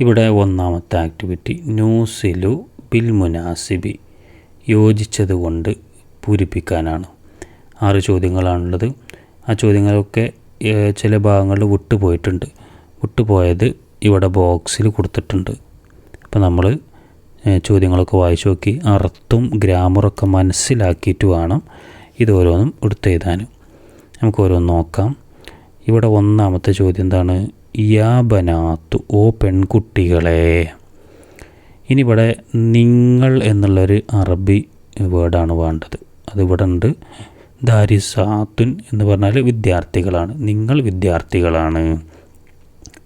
ഇവിടെ ഒന്നാമത്തെ activity ന്യൂസിലു bill മുനാസിബി യോജിച്ചതുകൊണ്ട് പൂരിപ്പിക്കാനാണ്. ആറ് ചോദ്യങ്ങളാണുള്ളത്. ആ ചോദ്യങ്ങളൊക്കെ ചില ഭാഗങ്ങളിൽ വിട്ടുപോയിട്ടുണ്ട് വിട്ടുപോയത് ഇവിടെ ബോക്സിൽ കൊടുത്തിട്ടുണ്ട്. അപ്പോൾ നമ്മൾ ചോദ്യങ്ങളൊക്കെ വായിച്ചു നോക്കി. അർത്ഥവും ഗ്രാമറൊക്കെ മനസ്സിലാക്കിയിട്ട് വേണം ഇത് ഓരോന്നും എടുത്തെഴുതാനും നമുക്ക് ഓരോന്ന് നോക്കാം. ഇവിടെ ഒന്നാമത്തെ ചോദ്യം എന്താണ്? യാ ബനാത്തു ഓ പെൺകുട്ടികളെ. ഇനിവിടെ നിങ്ങൾ എന്നുള്ളൊരു അറബി വേർഡാണ് വേണ്ടത്. അതിവിടെ ഉണ്ട് ദാരിസാത്തുൻ എന്ന് പറഞ്ഞാൽ വിദ്യാർത്ഥികളാണ്. നിങ്ങൾ വിദ്യാർത്ഥികളാണ്.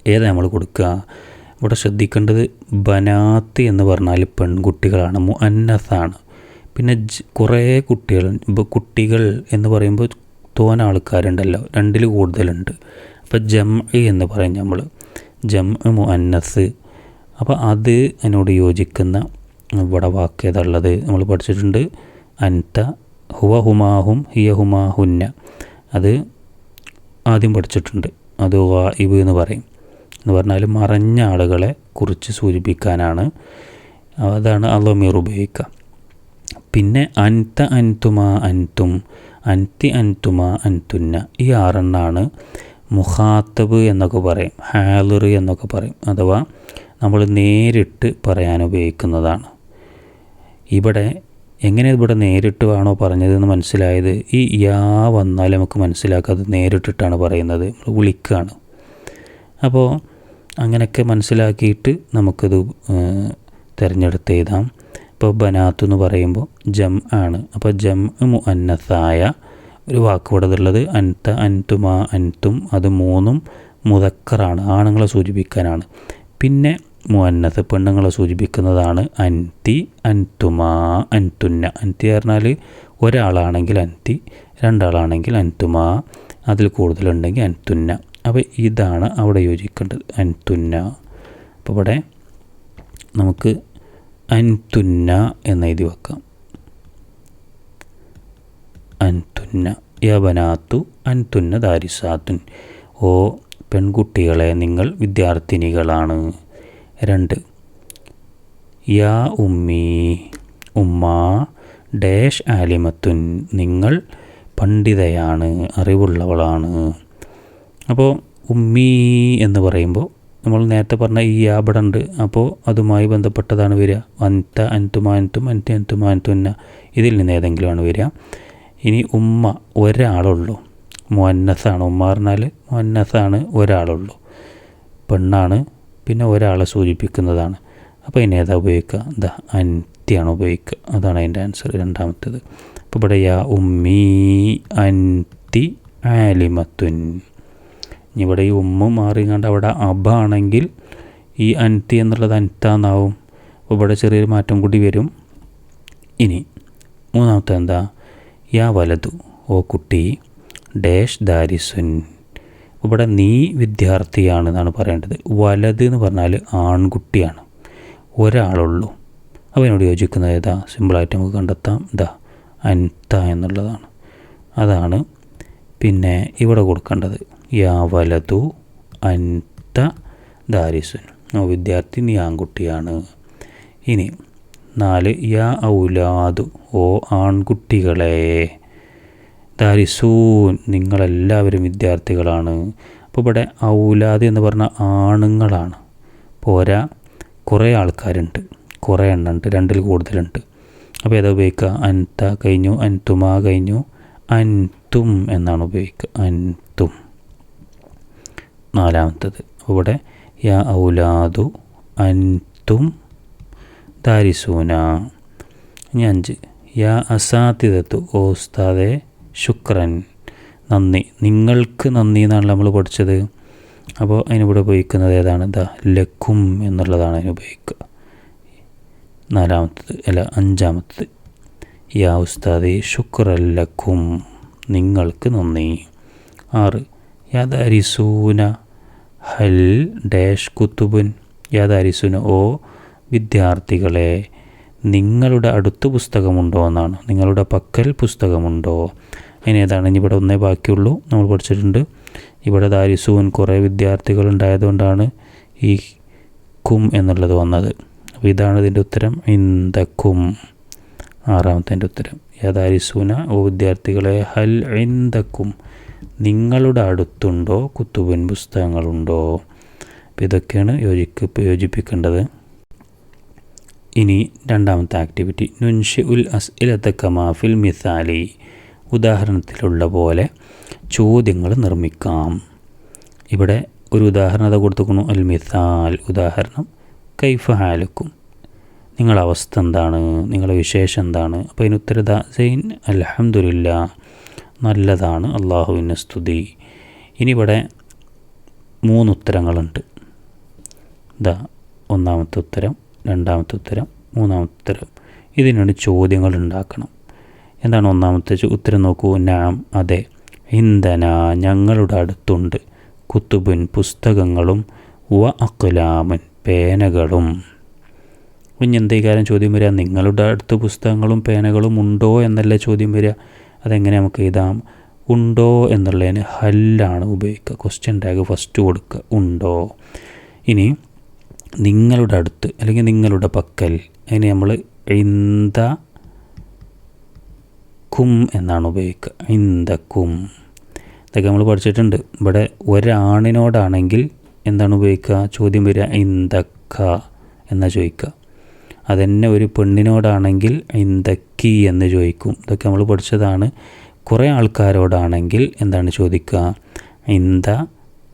ഏതാ നമ്മൾ കൊടുക്കുക? ഇവിടെ ശ്രദ്ധിക്കേണ്ടത് ബനാത്ത് എന്ന് പറഞ്ഞാൽ പെൺകുട്ടികളാണ് മുഅന്നസാണ്. പിന്നെ കുറേ കുട്ടികൾ കുട്ടികൾ എന്ന് പറയുമ്പോൾ തോന ആൾക്കാരുണ്ടല്ലോ രണ്ടിൽ കൂടുതലുണ്ട്. അപ്പോൾ ജം എന്ന് പറയും നമ്മൾ. ജം മുഅന്നസ്. അപ്പോൾ അത് അതിനോട് യോജിക്കുന്ന ഇവിടെ വാക്ക് നമ്മൾ പഠിച്ചിട്ടുണ്ട്. അൻത ഹുവ ഹുമാഹും ഹിയ ഹുമാഹുന്ന. അത് ആദ്യം പഠിച്ചിട്ടുണ്ട്. അത് വായിബ് എന്ന് പറയും. എന്ന് പറഞ്ഞാൽ മറഞ്ഞ ആളുകളെ കുറിച്ച് സൂചിപ്പിക്കാനാണ്. അതാണ് അള്ളമീർ ഉപയോഗിക്കുക. പിന്നെ അൻത അൻതുമാ അൻതും അൻതി അൻതുമാ അൻതുന്ന. ഈ ആറെണ്ണാണ്. മുഖാത്തബ് എന്നൊക്കെ പറയും ഹാലിർ എന്നൊക്കെ പറയും അഥവാ നമ്മൾ നേരിട്ട് പറയാൻ ഉപയോഗിക്കുന്നതാണ്. ഇവിടെ എങ്ങനെ ഇവിടെ നേരിട്ട് ആണോ പറഞ്ഞതെന്ന് മനസ്സിലായത് ഈ യാ വന്നാൽ നമുക്ക് മനസ്സിലാക്കാതെ നേരിട്ടിട്ടാണ് പറയുന്നത് നമ്മൾ വിളിക്കുകയാണ്. അപ്പോൾ അങ്ങനെയൊക്കെ മനസ്സിലാക്കിയിട്ട് നമുക്കത് തിരഞ്ഞെടുത്ത് എഴുതാം. ഇപ്പോൾ ബനാത്ത് എന്ന് പറയുമ്പോൾ ജം ആണ്. അപ്പോൾ ജം മുഅന്നസായ ഒരു വാക്ക് ഇവിടെ ഉള്ളത് അൻത അൻതുമാ അൻതും അത് മൂന്നും മുതക്കറാണ് ആണുങ്ങളെ സൂചിപ്പിക്കാനാണ്. പിന്നെ മുഅന്നത്ത് പെണ്ണുങ്ങളെ സൂചിപ്പിക്കുന്നതാണ് അൻതി അൻതുമാ അൻതുന്ന. അൻതി പറഞ്ഞാൽ ഒരാളാണെങ്കിൽ അൻതി രണ്ടാളാണെങ്കിൽ അൻതുമാ അതിൽ കൂടുതലുണ്ടെങ്കിൽ അൻതുന്ന. അപ്പോൾ ഇതാണ് അവിടെ യോജിക്കേണ്ടത് അൻതുന്ന. അപ്പോൾ ഇവിടെ നമുക്ക് അൻതുന്ന എന്ന് എഴുതി വെക്കാം. അൻതുന്ന യവനാത്തു അൻതുന്ന ദാരിസാത്തുൻ. ഓ പെൺകുട്ടികളെ നിങ്ങൾ വിദ്യാർത്ഥിനികളാണ്. രണ്ട് യാ ഉമ്മി ഉമ്മ ഡേഷ് ആലിമത്തുൻ നിങ്ങൾ പണ്ഡിതയാണ് അറിവുള്ളവളാണ്. അപ്പോൾ ഉമ്മി എന്ന് പറയുമ്പോൾ നമ്മൾ നേരത്തെ പറഞ്ഞ ഈ യാബട ഉണ്ട്. അപ്പോൾ അതുമായി ബന്ധപ്പെട്ടതാണ് വരിക. അൻത അൻതുമ അൻതും അൻതി അൻതുമ അൻതുന്ന. ഇതിൽ നിന്ന് ഏതെങ്കിലുമാണ് വരിക. ഇനി ഉമ്മ ഒരാളുള്ളൂ. മുന്നസാണ് ഉമ്മ പറഞ്ഞാൽ മുന്നസാണ് ഒരാളുള്ളൂ. പെണ്ണാണ് പിന്നെ ഒരാളെ സൂചിപ്പിക്കുന്നതാണ്. അപ്പോൾ ഇനി ഏതാ ഉപയോഗിക്കുക. എന്താ അൻത്തിയാണ് ഉപയോഗിക്കുക. അതാണ് അതിന്റെ ആൻസർ രണ്ടാമത്തേത്. അപ്പോൾ ഇവിടെ യാ ഉമ്മീ അൻതി ആലിമത്തുൻ. ഇനി ഇവിടെ ഈ ഉമ്മ മാറിങ്ങാണ്ട് അവിടെ അബ ആണെങ്കിൽ ഈ അൻതി എന്നുള്ളത് അൻത്താന്നാവും ഇവിടെ ചെറിയൊരു മാറ്റം കൂടി വരും. ഇനി മൂന്നാമത്തെ എന്താ യാ വലതു ഓ കുട്ടി ഡാഷ് ദാരിസുൻ. ഇവിടെ നീ വിദ്യാർത്ഥിയാണ് എന്നാണ് പറയേണ്ടത്. വലത് എന്ന് പറഞ്ഞാൽ ആൺകുട്ടിയാണ്. ഒരാളുള്ളൂ. അവനോട് യോജിക്കുന്നത് ഏതാ? സിമ്പിളായിട്ട് നമുക്ക് കണ്ടെത്താം. ഇതാ അൻത എന്നുള്ളതാണ്. അതാണ് പിന്നെ ഇവിടെ കൊടുക്കേണ്ടത്. യാ വലതു അൻത ദാരിസുൻ. വിദ്യാർത്ഥി നീ ആൺകുട്ടിയാണ്. ഇനി നാല് യാ ഔലാദു ഓ ആൺകുട്ടികളെ. ദാരിസൂൻ നിങ്ങളെല്ലാവരും വിദ്യാർത്ഥികളാണ്. അപ്പോൾ ഇവിടെ ഔലാദ് എന്ന് പറഞ്ഞാൽ ആണുങ്ങളാണ്. പോരാ കുറേ ആൾക്കാരുണ്ട്. കുറേ എണ്ണുണ്ട് രണ്ടിൽ കൂടുതലുണ്ട്. അപ്പോൾ ഏതാ ഉപയോഗിക്കുക? അൻത കഴിഞ്ഞു അൻതുമ കഴിഞ്ഞു അൻതും എന്നാണ് ഉപയോഗിക്കുക. അൻതും. നാലാമത്തത്. ഇവിടെ യാ ഔലാദു അൻതും ദാരിസൂന. ഇനി അഞ്ച്. യാ അസാധ്യതത്തു ഓ ഉസ്താദെ ശുക്രൻ. നന്ദി. നിങ്ങൾക്ക് നന്ദി എന്നാണ് നമ്മൾ പഠിച്ചത്. അപ്പോൾ അതിനിവിടെ ഉപയോഗിക്കുന്നത് ഏതാണ്? ദ ലക്കും എന്നുള്ളതാണ് അതിന് ഉപയോഗിക്കുക. നാലാമത്തത് അല്ല അഞ്ചാമത്തത്. യാ ഉസ്താദെ ലഖും. നിങ്ങൾക്ക് നന്ദി. ആറ്. യാദാരിസൂന ഹൽ ഡാഷ് കുത്തുബുൻ. യാദാരിസൂന ഓ വിദ്യാർത്ഥികളെ നിങ്ങളുടെ അടുത്ത് പുസ്തകമുണ്ടോ എന്നാണ്. നിങ്ങളുടെ പക്കൽ പുസ്തകമുണ്ടോ? അതിന് ഏതാണ്? ഇവിടെ ഒന്നേ ബാക്കിയുള്ളൂ. നമ്മൾ പഠിച്ചിട്ടുണ്ട്. ഇവിടെ ദാരിസൂൻ കുറേ വിദ്യാർത്ഥികൾ ഉണ്ടായതുകൊണ്ടാണ് ഈ കും എന്നുള്ളത് വന്നത്. അപ്പോൾ ഇതാണ് ഇതിന്റെ ഉത്തരം. ഇന്ദക്കും ആറാമത്തെ ഉത്തരം. യഥാരിസൂന ഓ വിദ്യാർത്ഥികളെ ഹൽ ഇന്ദക്കും നിങ്ങളുടെ അടുത്തുണ്ടോ? കുത്തുബിൻ പുസ്തകങ്ങളുണ്ടോ? അപ്പോൾ ഇതൊക്കെയാണ് യോജിക്ക് യോജിപ്പിക്കേണ്ടത്. ഇനി രണ്ടാമത്തെ ആക്ടിവിറ്റി നുൻഷി ഉൽ അസ് ഇലത്തക്കമാഫിൽ മിസാലി. ഉദാഹരണത്തിലുള്ള പോലെ ചോദ്യങ്ങൾ നിർമ്മിക്കാം. ഇവിടെ ഒരു ഉദാഹരണത കൊടുത്തുക്കുന്നു അൽ മിസാൽ. ഉദാഹരണം കൈഫ ഹാലുക്കും. നിങ്ങളുടെ അവസ്ഥ എന്താണ്? നിങ്ങളുടെ വിശേഷം എന്താണ്? അപ്പോൾ അതിന് ഉത്തരത സൈൻ അലഹമുല്ല നല്ലതാണ്. അള്ളാഹുവിന്റെ സ്തുതി. ഇനി ഇവിടെ മൂന്ന് ഉത്തരങ്ങളുണ്ട്. ഇതാ ഒന്നാമത്തെ ഉത്തരം. രണ്ടാമത്തെ ഉത്തരം മൂന്നാമത്തെ ഉത്തരം. ഇതിനുവേണ്ടി ചോദ്യങ്ങൾ ഉണ്ടാക്കണം. എന്താണ് ഒന്നാമത്തെ ഉത്തരം നോക്കൂ. നാം അതെ. ഇന്ധന ഞങ്ങളുടെ അടുത്തുണ്ട്. കുത്തുബുൻ പുസ്തകങ്ങളും വ അക്കുലാമൻ പേനകളും. ഇനി എന്തേകാരം ചോദ്യം വരിക? നിങ്ങളുടെ അടുത്ത് പുസ്തകങ്ങളും പേനകളും ഉണ്ടോ എന്നല്ലേ ചോദ്യം വരിക? അതെങ്ങനെ നമുക്ക് എഴുതാം? ഉണ്ടോ എന്നുള്ളതിന് ഹല്ലാണ് ഉപയോഗിക്കുക. ക്വസ്റ്റ്യൻ ടാഗ് ഫസ്റ്റ് കൊടുക്കുക. ഉണ്ടോ? ഇനി നിങ്ങളുടെ അടുത്ത് അല്ലെങ്കിൽ നിങ്ങളുടെ പക്കൽ അതിന് നമ്മൾ ഇന്ത കും എന്നാണ് ഉപയോഗിക്കുക. ഇന്ത കും. ഇതൊക്കെ നമ്മൾ പഠിച്ചിട്ടുണ്ട്. ഇവിടെ ഒരാണിനോടാണെങ്കിൽ എന്താണ് ഉപയോഗിക്കുക? ചോദ്യം വരിക ഇന്ദക്ക എന്നാ ചോദിക്കുക. അതന്നെ ഒരു പെണ്ണിനോടാണെങ്കിൽ ഇന്ദക്കി എന്ന് ചോദിക്കും. ഇതൊക്കെ നമ്മൾ പഠിച്ചതാണ്. കുറേ ആൾക്കാരോടാണെങ്കിൽ എന്താണ് ചോദിക്കുക? ഇന്ത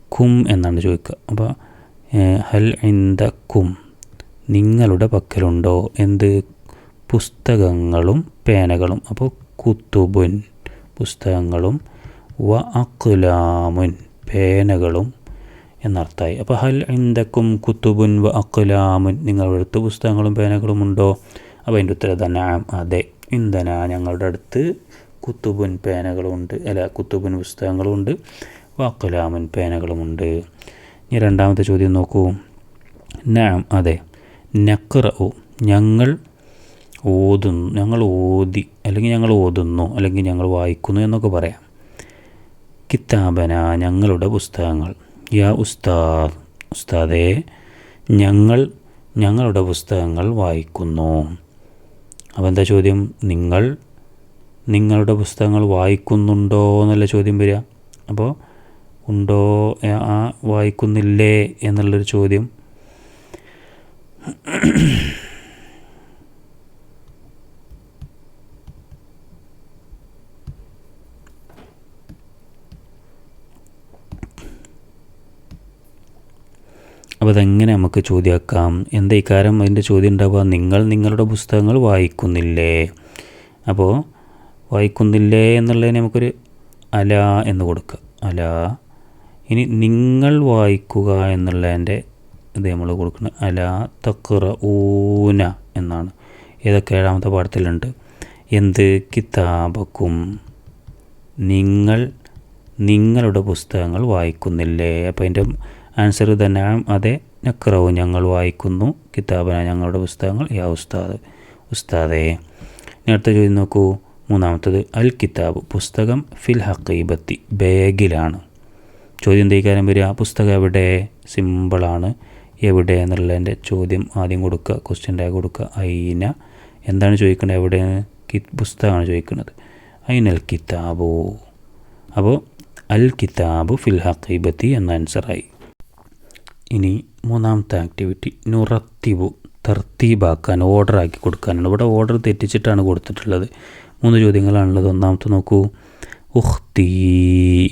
കും എന്നാണ് ചോദിക്കുക. അപ്പോൾ ഹൽ ഇന്ദക്കും നിങ്ങളുടെ പക്കലുണ്ടോ? എന്ത് പുസ്തകങ്ങളും പേനകളും. അപ്പോൾ കുത്തുബുൻ പുസ്തകങ്ങളും വ അക്കുലാമുൻ പേനകളും എന്നർത്ഥമായി. അപ്പോൾ ഹൽ ഇന്ദക്കും കുത്തുബുൻ വ അക്കുലാമുൻ നിങ്ങളുടെ അടുത്ത് പുസ്തകങ്ങളും പേനകളും ഉണ്ടോ? അപ്പോൾ അതിന്റെ ഉത്തരം തന്നെ അതെ ഇന്ധന ഞങ്ങളുടെ അടുത്ത് കുത്തുബുൻ പേനകളുമുണ്ട് അല്ല കുത്തുബുൻ പുസ്തകങ്ങളുമുണ്ട് വാക്കുലാമൻ പേനകളുമുണ്ട്. ഇനി രണ്ടാമത്തെ ചോദ്യം നോക്കൂ. നാം അതെ നക്റു ഞങ്ങൾ ഓതുന്നു ഞങ്ങൾ ഓതി അല്ലെങ്കിൽ ഞങ്ങൾ ഓതുന്നു അല്ലെങ്കിൽ ഞങ്ങൾ വായിക്കുന്നു എന്നൊക്കെ പറയാം. കിതാബന ഞങ്ങളുടെ പുസ്തകങ്ങൾ. യാ ഉസ്താദ് ഉസ്താദേ ഞങ്ങൾ ഞങ്ങളുടെ പുസ്തകങ്ങൾ വായിക്കുന്നു. അപ്പോൾ എന്താ ചോദ്യം? നിങ്ങൾ നിങ്ങളുടെ പുസ്തകങ്ങൾ വായിക്കുന്നുണ്ടോ എന്നുള്ള ചോദ്യം വരിക. അപ്പോൾ ഉണ്ടോ? ആ വായിക്കുന്നില്ലേ? എന്നുള്ളൊരു ചോദ്യം. അപ്പോൾ അതെങ്ങനെ നമുക്ക് ചോദ്യമാക്കാം എന്താ ഇക്കാരം അതിന്റെ ചോദ്യം ഉണ്ടാവുക നിങ്ങൾ നിങ്ങളുടെ പുസ്തകങ്ങൾ വായിക്കുന്നില്ലേ? അപ്പോൾ വായിക്കുന്നില്ലേ എന്നുള്ളതിന് നമുക്കൊരു അല എന്ന് കൊടുക്കുക. അല. ഇനി നിങ്ങൾ വായിക്കുക എന്നുള്ളതിന്റെ ഇത് നമ്മൾ കൊടുക്കുന്നത്. അലാ തക്കുറ ഊന എന്നാണ്. ഏതൊക്കെ ഏഴാമത്തെ പാഠത്തിലുണ്ട്? എന്ത് കിതാബക്കും നിങ്ങൾ നിങ്ങളുടെ പുസ്തകങ്ങൾ വായിക്കുന്നില്ലേ? അപ്പോൾ അതിന്റെ ആൻസർ തന്നെ അതെ നക്രവും ഞങ്ങൾ വായിക്കുന്നു കിതാബന ഞങ്ങളുടെ പുസ്തകങ്ങൾ യാ ഉസ്താദ് ഉസ്താദേ. നേരത്തെ ചോദ്യം നോക്കൂ. മൂന്നാമത്തത് അൽ കിതാബ് പുസ്തകം ഫിൽ ഹക്കീബത്തി ബാഗിലാണ്. ചോദ്യം തേക്കാനും വരിക. പുസ്തകം എവിടെ? സിമ്പിളാണ് എവിടെ എന്നുള്ളതിന്റെ ചോദ്യം ആദ്യം കൊടുക്കുക. ക്വസ്റ്റ്യൻ ടാഗ് കൊടുക്കുക. അയിന. എന്താണ് ചോദിക്കേണ്ടത് എവിടെ? പുസ്തകമാണ് ചോദിക്കുന്നത്. അയിനൽ കിതാബോ. അപ്പോൾ അൽ കിതാബ് ഫിൽ ഹക്കീബത്തി എന്ന ആൻസറായി ഇനി മൂന്നാമത്തെ ആക്ടിവിറ്റി നുറത്തിബു. തർത്തീബാക്കാൻ ഓർഡർ ആക്കി കൊടുക്കാനാണ്. ഇവിടെ ഓർഡർ തെറ്റിച്ചിട്ടാണ് കൊടുത്തിട്ടുള്ളത്. മൂന്ന് ചോദ്യങ്ങളാണുള്ളത്. ഒന്നാമത്തെ നോക്കൂ. ഉഖ്തീ.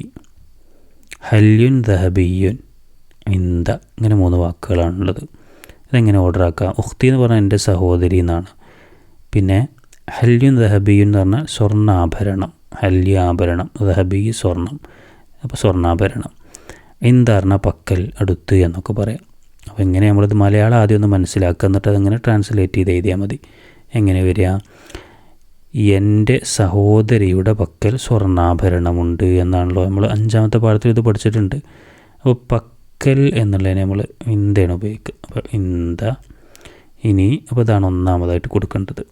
ഹല്യുൻ ദഹബിയുൻ. ഇന്ത ഇങ്ങനെ മൂന്ന് വാക്കുകളാണുള്ളത്. ഇതെങ്ങനെ ഓർഡർ ആക്കാം ഉഖ്തി എന്ന് പറഞ്ഞാൽ എന്റെ സഹോദരി എന്നാണ്. പിന്നെ ഹല്യുൻ ദഹബിയുൻ എന്ന് പറഞ്ഞാൽ സ്വർണാഭരണം. ഹല്യാഭരണം. ദഹബി സ്വർണം. അപ്പോൾ സ്വർണാഭരണം. ഇന്താറിന പക്കൽ അടുത്ത് എന്നൊക്കെ പറയാം. അപ്പോൾ എങ്ങനെ നമ്മളിത് മലയാളം ആദ്യം ഒന്ന് മനസ്സിലാക്കുക? എന്നിട്ട് അതങ്ങനെ ട്രാൻസ്ലേറ്റ് ചെയ്ത് എഴുതിയാൽ മതി. എങ്ങനെ വരിക? എന്റെ സഹോദരിയുടെ പക്കൽ സ്വർണാഭരണമുണ്ട് എന്നാണല്ലോ നമ്മൾ അഞ്ചാമത്തെ പാഠത്തിൽ ഇത് പഠിച്ചിട്ടുണ്ട്. അപ്പോൾ പക്കൽ എന്നുള്ളതിനെ നമ്മൾ ഇന്തയാണ് ഉപയോഗിക്കുക. അപ്പോൾ ഇന്ത ഇനി അപ്പോൾ ഇതാണ് ഒന്നാമതായിട്ട് കൊടുക്കേണ്ടത്.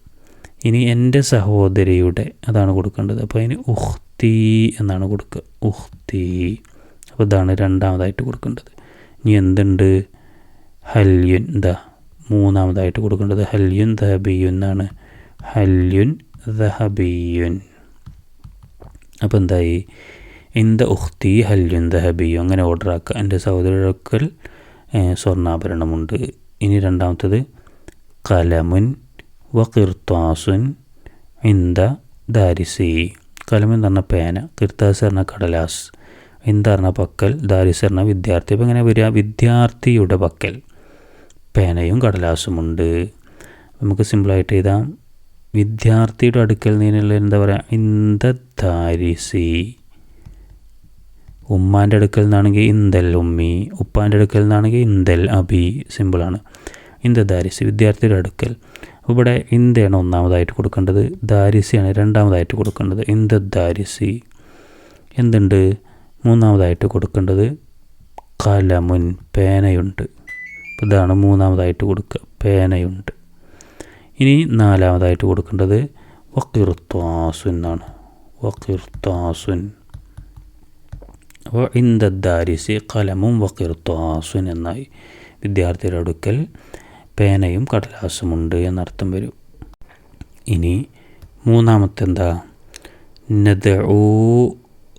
ഇനി എന്റെ സഹോദരിയുടെ അതാണ് കൊടുക്കേണ്ടത്. അപ്പോൾ അതിന് ഉഹ്തി എന്നാണ് കൊടുക്കുക. ഉഹ്തി. അപ്പോൾ ഇതാണ് രണ്ടാമതായിട്ട് കൊടുക്കേണ്ടത്. ഇനി എന്തുണ്ട്? ഹല്യുൻ ദ. മൂന്നാമതായിട്ട് കൊടുക്കേണ്ടത് ഹല്യുൻ ദഹബിയുൻ എന്നാണ്. ഹല്യുൻ ദഹബിയുൻ. അപ്പോൾ എന്തായി? ഇന്ത ഉഖ്തി ഹല്യുൻ ദഹബിയു. അങ്ങനെ ഓർഡർ ആക്കുക എന്റെ സഹോദരക്കൽ സ്വർണാഭരണമുണ്ട്. ഇനി രണ്ടാമത്തത് കലമുൻ വക്കിർത്താസുൻ ഇന്ത ദാരിസി. കലം എന്ന് പറഞ്ഞ പേന. കിർത്താസ് പറഞ്ഞ കടലാസ്. ഇന്ത പറഞ്ഞ പക്കൽ. ദാരിസ് പറഞ്ഞ വിദ്യാർത്ഥി. അപ്പോൾ ഇങ്ങനെ വരിക. വിദ്യാർത്ഥിയുടെ പക്കൽ. പേനയും കടലാസുമുണ്ട് നമുക്ക് സിമ്പിളായിട്ട് എഴുതാം. വിദ്യാർത്ഥിയുടെ അടുക്കൽ നിന്നുള്ള എന്താ പറയുക ഇന്ത ഉമ്മാന്റെ അടുക്കൽ നിന്നാണെങ്കിൽ ഇന്ദൽ ഉമ്മി ഉപ്പാന്റെ അടുക്കൽ നിന്നാണെങ്കിൽ ഇന്ദൽ അബി സിമ്പിളാണ് ഇന്ത ദാരിസി വിദ്യാർത്ഥിയുടെ അടുക്കൽ. ഇവിടെ ഇന്ദയാണ് ഒന്നാമതായിട്ട് കൊടുക്കേണ്ടത് ദാരിസിയാണ് രണ്ടാമതായിട്ട് കൊടുക്കേണ്ടത് ഇന്ത ദാരിസി എന്തുണ്ട്? മൂന്നാമതായിട്ട് കൊടുക്കേണ്ടത് കലമുൻ പേനയുണ്ട്. ഇതാണ് മൂന്നാമതായിട്ട് കൊടുക്കുക പേനയുണ്ട്. ഇനി നാലാമതായിട്ട് കൊടുക്കേണ്ടത് വക്കിർത്താസു എന്നാണ്. വക്കിർത്താസുൻ അപ്പോൾ ഇന്ദാരിസി കലമും വക്കിർത്താസുൻ എന്നായി വിദ്യാർത്ഥിയുടെ അടുക്കൽ പേനയും കടലാസുമുണ്ട് എന്നർത്ഥം വരും. ഇനി മൂന്നാമത്തെ എന്താ നദഊ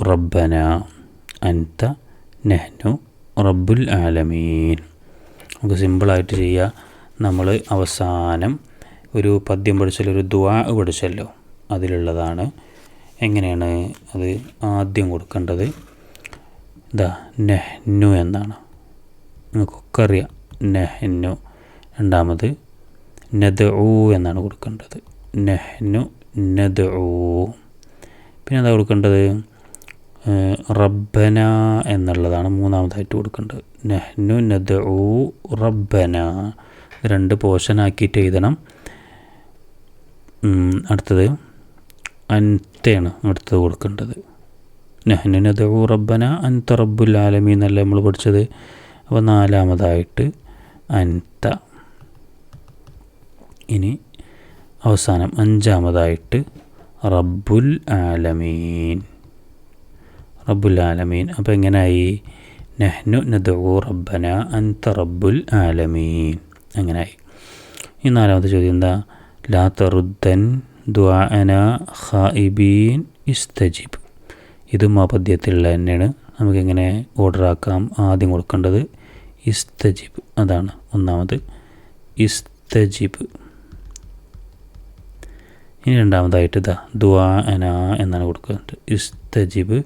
റബ്ബന അൻത നെഹ്നു റബ്ബുൽ ആലമീൻ. നമുക്ക് സിമ്പിളായിട്ട് ചെയ്യുക നമ്മൾ അവസാനം ഒരു പദ്യം പഠിച്ചല്ലോ ഒരു ദ്വാ പഠിച്ചല്ലോ അതിലുള്ളതാണ്. എങ്ങനെയാണ് അത് ആദ്യം കൊടുക്കേണ്ടത്? ഇതാ നെഹ്നു എന്നാണ്. നിങ്ങൾക്കൊക്കെ അറിയാം നെഹ്നു രണ്ടാമത് നദഊ എന്നാണ് കൊടുക്കേണ്ടത്. നെഹ്നു നദഊ. പിന്നെ എന്താ കൊടുക്കേണ്ടത്? റബ്ബന എന്നുള്ളതാണ് മൂന്നാമതായിട്ട് കൊടുക്കേണ്ടത്. നെഹ്നു നദഊ റബ്ബന. രണ്ട് പോർഷനാക്കിയിട്ട് എഴുതണം. അടുത്തത്. അൻതയാണ് അടുത്തത് കൊടുക്കേണ്ടത്. നെഹ്നു നദഊ റബ്ബന അൻത റബ്ബുൽ ആലമി എന്നല്ല നമ്മൾ പഠിച്ചത്? അപ്പോൾ നാലാമതായിട്ട് അൻത. ഇനി അവസാനം അഞ്ചാമതായിട്ട് റബ്ബുൽ ആലമീൻ. റബ്ബുൽ ആലമീൻ. അപ്പോൾ എങ്ങനെയായി നെഹ്നു നദു റബ്ബന അൻത റബ്ബുൽ ആലമീൻ. അങ്ങനെയായി ഈ നാലാമത്തെ ചോദ്യം എന്താ? ലാ തറുദ്ദൻ ദ്വാഅന ഖായിബീൻ ഇസ്തജിബ് ഇതും ആ പദ്യത്തിലുള്ള തന്നെയാണ്. നമുക്കെങ്ങനെ ഓർഡർ ആക്കാം. ആദ്യം കൊടുക്കേണ്ടത് ഇസ്തജിബ് അതാണ് ഒന്നാമത്. ഇസ്തജിബ്. ഇനി രണ്ടാമതായിട്ട് ഇതാ ദുആ അന എന്നാണ് കൊടുക്കുന്നത്. ഇസ്തജിബ്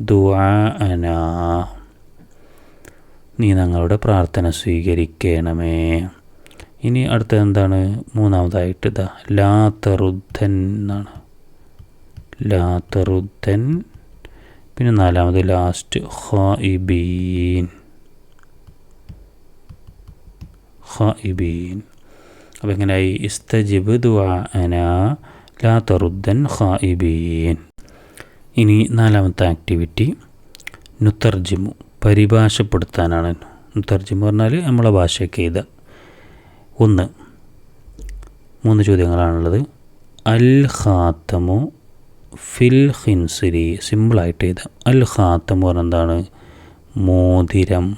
ദുആ അന നീ ഞങ്ങളുടെ പ്രാർത്ഥന സ്വീകരിക്കണമേ. ഇനി അടുത്തത് എന്താണ്? മൂന്നാമതായിട്ട് ഇതാ ലാത്തറുദ്ധൻ എന്നാണ്. ലാത്തറുദ്ധൻ പിന്നെ നാലാമത് ലാസ്റ്റ് ഖായിബീൻ ഖായിബീൻ അപ്പോൾ എങ്ങനെയായി? ഇസ്തജിബ് ദുആന ലാ തറുദ്ദൻ ഇനി നാലാമത്തെ ആക്ടിവിറ്റി നുത്തർജിമു പരിഭാഷപ്പെടുത്താനാണ്. നുത്തർജിമു പറഞ്ഞാൽ നമ്മളെ ഭാഷയൊക്കെ എഴുതുക. ഒന്ന്. മൂന്ന് ചോദ്യങ്ങളാണുള്ളത്. അൽ ഖാത്തമു ഫിൽ ഹിൻസിരി സിമ്പിളായിട്ട് എഴുതാം അൽ ഖാത്തമു പറഞ്ഞാൽ എന്താണ് മോതിരം.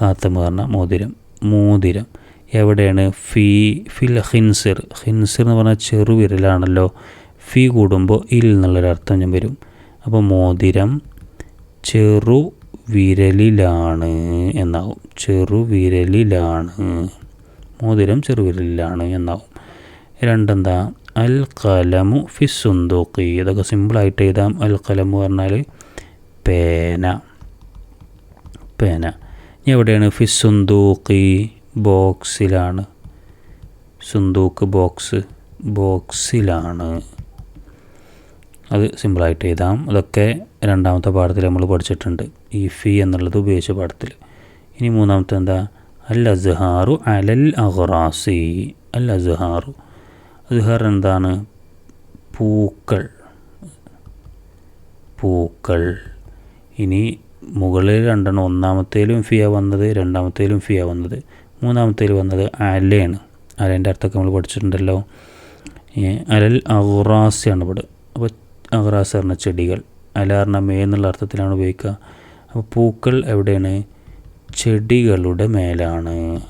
ഖാത്തം പറഞ്ഞാൽ മോതിരം. മോതിരം. എവിടെയാണ്? ഫി ഫിൽ ഹിൻസിർ ഹിൻസിർ എന്ന് പറഞ്ഞാൽ ചെറുവിരലാണല്ലോ ഫി കൂടുമ്പോൾ ഇൽ എന്നുള്ളൊരർത്ഥം ഞാൻ വരും. അപ്പോൾ മോതിരം ചെറു വിരലിലാണ് എന്നാവും. ചെറുവിരലിലാണ് മോതിരം ചെറുവിരലിലാണ് എന്നാവും. രണ്ടെന്താ? അൽ കലമു ഫിസുന്തൂക്കി ഇതൊക്കെ സിമ്പിളായിട്ട് എഴുതാം. അൽ കലമു പറഞ്ഞാൽ പേന. പേന. ഇനി എവിടെയാണ്? ഫിസുന്തൂക്കി ബോക്സിലാണ്. സുന്തൂക്ക് ബോക്സ് ബോക്സിലാണ്. അത് സിമ്പിളായിട്ട് എഴുതാം. അതൊക്കെ രണ്ടാമത്തെ പാഠത്തിൽ നമ്മൾ പഠിച്ചിട്ടുണ്ട്. ഈ ഫി എന്നുള്ളത് ഉപയോഗിച്ച പാഠത്തിൽ. ഇനി മൂന്നാമത്തെ എന്താ അൽ അലൽ അഹ്റാസി അൽ അസ്ഹാറു അസ്ഹാർ എന്താണ്? പൂക്കൾ. പൂക്കൾ. ഇനി മുകളിൽ രണ്ടെണ്ണം. ഒന്നാമത്തേലും ഫിയ വന്നത് രണ്ടാമത്തേലും ഫിയ വന്നത്. മൂന്നാമത്തേൽ വന്നത് അലയാണ്. അലേന്റെ അർത്ഥമൊക്കെ നമ്മൾ പഠിച്ചിട്ടുണ്ടല്ലോ. അലൽ അഹ്റാസിയാണ് ഇവിടെ. അപ്പോൾ അഹ്റാസ് പറഞ്ഞ ചെടികൾ. അല പറഞ്ഞ മേ എന്നുള്ള അർത്ഥത്തിലാണ് ഉപയോഗിക്കുക. അപ്പോൾ പൂക്കൾ എവിടെയാണ്? ചെടികളുടെ മേലാണ്.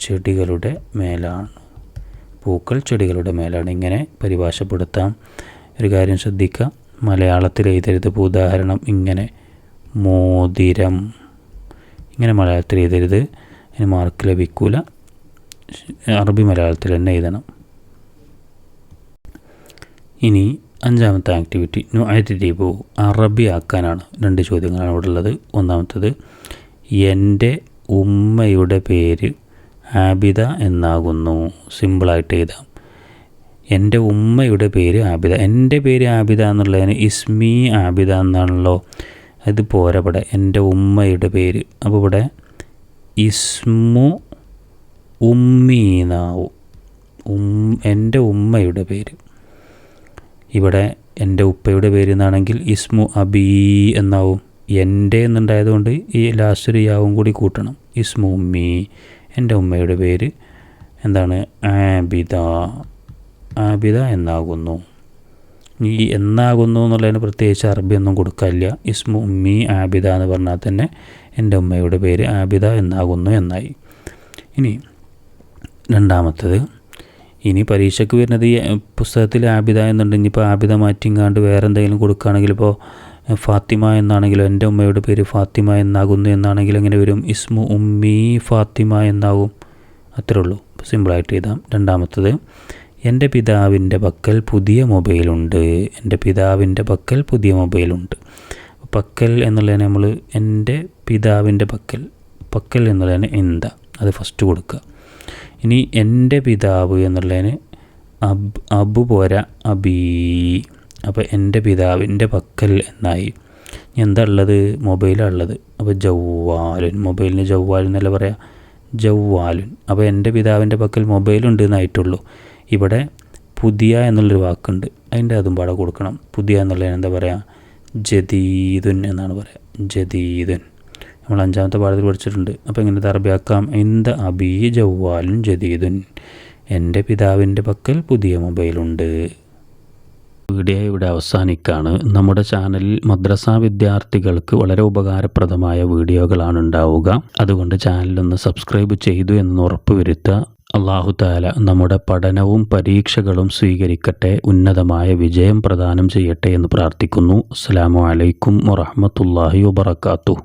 ചെടികളുടെ മേലാണ്. പൂക്കൾ ചെടികളുടെ മേലാണ്. ഇങ്ങനെ പരിഭാഷപ്പെടുത്താം. ഒരു കാര്യം ശ്രദ്ധിക്കുക. മലയാളത്തിൽ എഴുതരുത് ഉദാഹരണം ഇങ്ങനെ മോതിരം. ഇങ്ങനെ മലയാളത്തിൽ എഴുതരുത്. അതിന് മാർക്ക് ലഭിക്കൂല. അറബി മലയാളത്തിൽ തന്നെ എഴുതണം. ഇനി അഞ്ചാമത്തെ ആക്ടിവിറ്റി നു ദീപു അറബി ആക്കാനാണ് രണ്ട് ചോദ്യങ്ങളാണ് ഇവിടെ ഉള്ളത് ഒന്നാമത്തത് എന്റെ ഉമ്മയുടെ പേര് ആബിദ എന്നാകുന്നു. സിമ്പിളായിട്ട് എഴുതാം. എന്റെ ഉമ്മയുടെ പേര് ആബിദ. എന്റെ പേര് ആബിദ എന്നുള്ളതിന് ഇസ്മി ആബിദ എന്നാണല്ലോ. അത് പോരാ ഇവിടെ. എന്റെ ഉമ്മയുടെ പേര്. അപ്പോൾ ഇവിടെ ഇസ്മു ഉമ്മീനാവും. ഉം എന്റെ ഉമ്മയുടെ പേര്. ഇവിടെ എന്റെ ഉപ്പയുടെ പേര് എന്നാണെങ്കിൽ ഇസ്മു അബീ എന്നാവും. എന്റെ എന്നുണ്ടായതുകൊണ്ട് ഈ ലാസ്റ്റ് ഒരു യാവും കൂടി കൂട്ടണം. ഇസ്മു ഉമ്മി. എന്റെ ഉമ്മയുടെ പേര് എന്താണ്? ആബിദ. ആബിദ എന്നാകുന്നു. ഈ എന്നാകുന്നു എന്നുള്ളതിന് പ്രത്യേകിച്ച് അറബിയൊന്നും കൊടുക്കാനില്ല. ഇസ്മു ഉമ്മി ആബിദ എന്ന് പറഞ്ഞാൽ തന്നെ എന്റെ ഉമ്മയുടെ പേര് ആബിദ എന്നാകുന്നു എന്നായി. ഇനി രണ്ടാമത്തത് ഇനി പരീക്ഷയ്ക്ക് വരുന്നത് ഈ പുസ്തകത്തിൽ ആബിദ എന്നുണ്ട്. ഇനിയിപ്പോൾ ആബിദ കാണ്ട് വേറെ എന്തെങ്കിലും കൊടുക്കുകയാണെങ്കിൽ ഇപ്പോൾ ഫാത്തിമ എന്നാണെങ്കിലും എന്റെ ഉമ്മയുടെ പേര് ഫാത്തിമ എന്നാകുന്നു എന്നാണെങ്കിൽ എങ്ങനെ വരും? ഇസ്മു ഉമ്മി ഫാത്തിമ എന്നാകും അത്രേ ഉള്ളൂ. സിമ്പിളായിട്ട് എഴുതാം. രണ്ടാമത്തത് എന്റെ പിതാവിന്റെ പക്കൽ പുതിയ മൊബൈലുണ്ട്. എന്റെ പിതാവിന്റെ പക്കൽ പുതിയ മൊബൈലുണ്ട്. പക്കൽ എന്നുള്ളതിനെ നമ്മൾ എന്റെ പിതാവിന്റെ പക്കൽ പക്കൽ എന്നുള്ളതിന് എന്താ? അത് ഫസ്റ്റ് കൊടുക്കുക. ഇനി എന്റെ പിതാവ് എന്നുള്ളതിന് അബ് അബു പോരാ അബീ. അപ്പോൾ എന്റെ പിതാവിന്റെ പക്കൽ എന്നായി. എന്താ ഉള്ളത്? മൊബൈലാണ് അപ്പോൾ ജവ്വാലുൻ. മൊബൈലിന് ജവ്വാലുൻ എന്നല്ല പറയാം? ജവ്വാലുൻ. അപ്പോൾ എന്റെ പിതാവിന്റെ പക്കൽ മൊബൈലുണ്ട് എന്നായിട്ടുള്ളൂ. ഇവിടെ പുതിയ എന്നുള്ളൊരു വാക്കുണ്ട്. അതിന്റെ അതും പാടെ കൊടുക്കണം. പുതിയ എന്നുള്ളതിന് എന്താ പറയുക ജദീദുൻ എന്നാണ് പറയുക ജദീദുൻ. നമ്മൾ അഞ്ചാമത്തെ പാഠത്തിൽ പഠിച്ചിട്ടുണ്ട്. അപ്പോൾ എങ്ങനെ തർബിയാക്കാം എന്ത് അബീ ജവ്വാലും ജദീദുൻ? എന്റെ പിതാവിന്റെ പക്കൽ പുതിയ മൊബൈലുണ്ട് വീഡിയോ ഇവിടെ അവസാനിക്കുകയാണ് നമ്മുടെ ചാനലിൽ മദ്രസ വിദ്യാർത്ഥികൾക്ക് വളരെ ഉപകാരപ്രദമായ വീഡിയോകളാണ് ഉണ്ടാവുക. അതുകൊണ്ട് ചാനലൊന്ന് സബ്സ്ക്രൈബ് ചെയ്തു എന്ന് ഉറപ്പുവരുത്തുക അള്ളാഹു താല നമ്മുടെ പഠനവും പരീക്ഷകളും സ്വീകരിക്കട്ടെ. ഉന്നതമായ വിജയം പ്രദാനം ചെയ്യട്ടെ എന്ന് പ്രാർത്ഥിക്കുന്നു. അസ്സാം വലൈക്കും വറഹമത്തല്ലാഹി വബർക്കാത്തു